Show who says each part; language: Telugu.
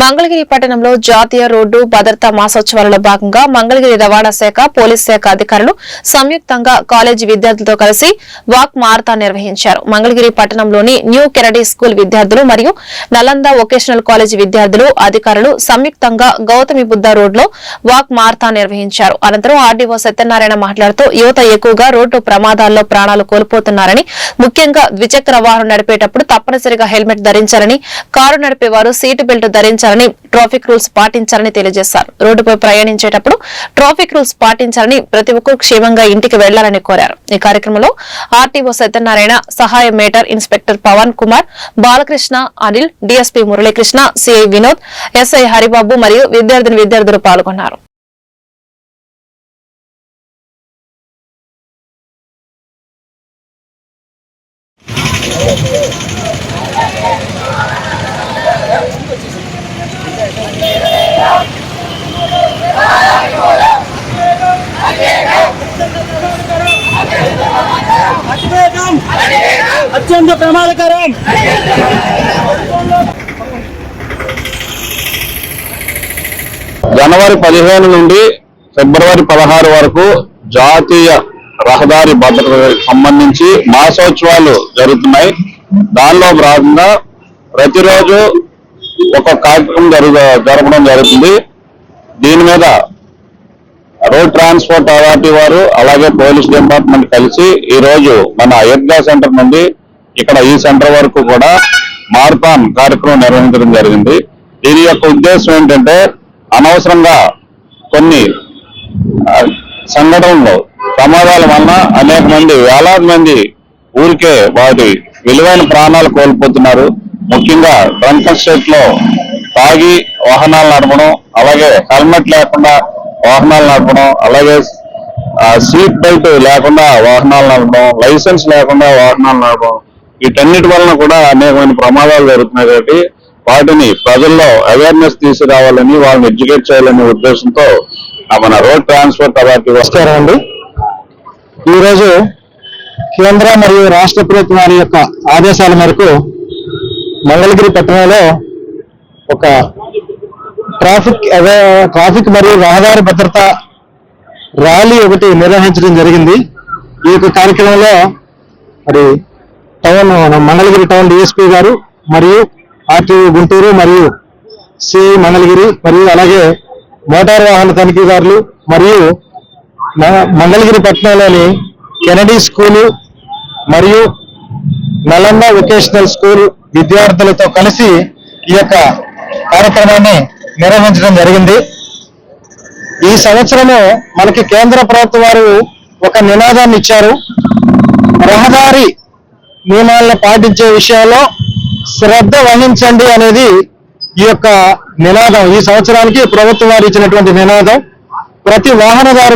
Speaker 1: మంగళగిరి పట్టణంలో జాతీయ రోడ్డు భద్రతా మాసోత్సవాలలో భాగంగా మంగళగిరి రవాణా శాఖ పోలీస్ శాఖ అధికారులు సంయుక్తంగా కాలేజీ విద్యార్థులతో కలిసి వాక్ మారథాన్ నిర్వహించారు. మంగళగిరి పట్టణంలోని న్యూ కెరడీ స్కూల్ విద్యార్థులు మరియు నలంద వొకేషనల్ కాలేజీ విద్యార్థులు అధికారులు సంయుక్తంగా గౌతమి బుద్ధ రోడ్లో వాక్ మారథాన్ నిర్వహించారు. అనంతరం ఆర్డీఓ సత్యనారాయణ మాట్లాడుతూ యువత ఎక్కువగా రోడ్డు ప్రమాదాల్లో ప్రాణాలు కోల్పోతున్నారని ముఖ్యంగా ద్విచక్ర వాహనం నడిపేటప్పుడు తప్పనిసరిగా హెల్మెట్ ధరించాలని కారు నడిపేవారు సీటు బెల్ట్ పాటించాలని ట్రాఫిక్ రూల్స్ పాటించాలని తెలియజేశారు. రోడ్డుపై ప్రయాణించేటప్పుడు ట్రాఫిక్ రూల్స్ పాటించాలని ప్రతి ఒక్కరు క్షేమంగా ఇంటికి వెళ్ళాలని కోరారు. ఈ కార్యక్రమంలో ఆర్టీఓ సత్యనారాయణ సహాయ motor inspector Pavan Kumar Balakrishna Anil DSP Muralikrishna CI Vinod SI Haribabu మరియు విద్యార్థిని విద్యార్థులు పాల్గొన్నారు.
Speaker 2: ప్రమాదకరం. అత్యంత ప్రమాదకరం.
Speaker 3: జనవరి పదిహేను నుండి ఫిబ్రవరి పదహారు వరకు జాతీయ రహదారి భద్రతకు సంబంధించి మాసోత్సవాలు జరుగుతున్నాయి. దానిలో భాగంగా ప్రతిరోజు ఒక కార్యక్రమం జరుగు జరపడం జరుగుతుంది. దీని మీద రోడ్ ట్రాన్స్పోర్ట్ అథారిటీ వారు అలాగే పోలీస్ డిపార్ట్మెంట్ కలిసి ఈ రోజు మన ఎర్గా సెంటర్ నుండి ఇక్కడ ఈ సెంటర్ వరకు కూడా మారథాన్ కార్యక్రమం నిర్వహించడం జరిగింది. దీని యొక్క ఉద్దేశం ఏంటంటే అనవసరంగా కొన్ని సంఘటనలు ప్రమాదాల వలన అనేక మంది వేలాది మంది ఊరికే వాటి విలువైన ప్రాణాలు కోల్పోతున్నారు. ముఖ్యంగా డ్రంకన్ స్టేట్లో తాగి వాహనాలు నడపడం అలాగే హెల్మెట్ లేకుండా వాహనాలు నడపడం అలాగే సీట్ బెల్ట్ లేకుండా వాహనాలు నడపడం లైసెన్స్ లేకుండా వాహనాలు నడపడం వీటన్నిటి వలన కూడా అనేకమైన ప్రమాదాలు జరుగుతున్నాయి కాబట్టి వాటిని ప్రజల్లో అవేర్నెస్ తీసుకురావాలని వాళ్ళని ఎడ్యుకేట్ చేయాలనే ఉద్దేశంతో ఆ మన రోడ్ ట్రాన్స్పోర్ట్ అథారిటీ
Speaker 2: వస్తారా అండి ఈరోజు కేంద్ర మరియు రాష్ట్ర ప్రభుత్వాల యొక్క ఆదేశాల మేరకు మంగళగిరి పట్టణంలో ఒక ట్రాఫిక్ అదే ట్రాఫిక్ మరియు రహదారి భద్రత ర్యాలీ ఒకటి నిర్వహించడం జరిగింది. ఈ యొక్క కార్యక్రమంలో మరి టౌన్ మన మంగళగిరి టౌన్ డిఎస్పీ గారు మరియు ఆర్టీఓ గుంటూరు మరియు సిఐ మంగళగిరి మరియు అలాగే మోటార్ వాహన తనిఖీదారులు మరియు మ- మంగళగిరి పట్టణంలోని కెనడీ స్కూలు మరియు నలంద వొకేషనల్ స్కూల్ విద్యార్థులతో కలిసి ఈ యొక్క కార్యక్రమాన్ని నిర్వహించడం జరిగింది. ఈ సంవత్సరము మనకి కేంద్ర ప్రభుత్వం వారు ఒక నినాదాన్ని ఇచ్చారు. రహదారి నియమాలను పాటించే విషయంలో శ్రద్ధ వహించండి అనేది ఈ యొక్క నినాదం. ఈ సంవత్సరానికి ప్రభుత్వం వారు ఇచ్చినటువంటి నినాదం. ప్రతి వాహనదారు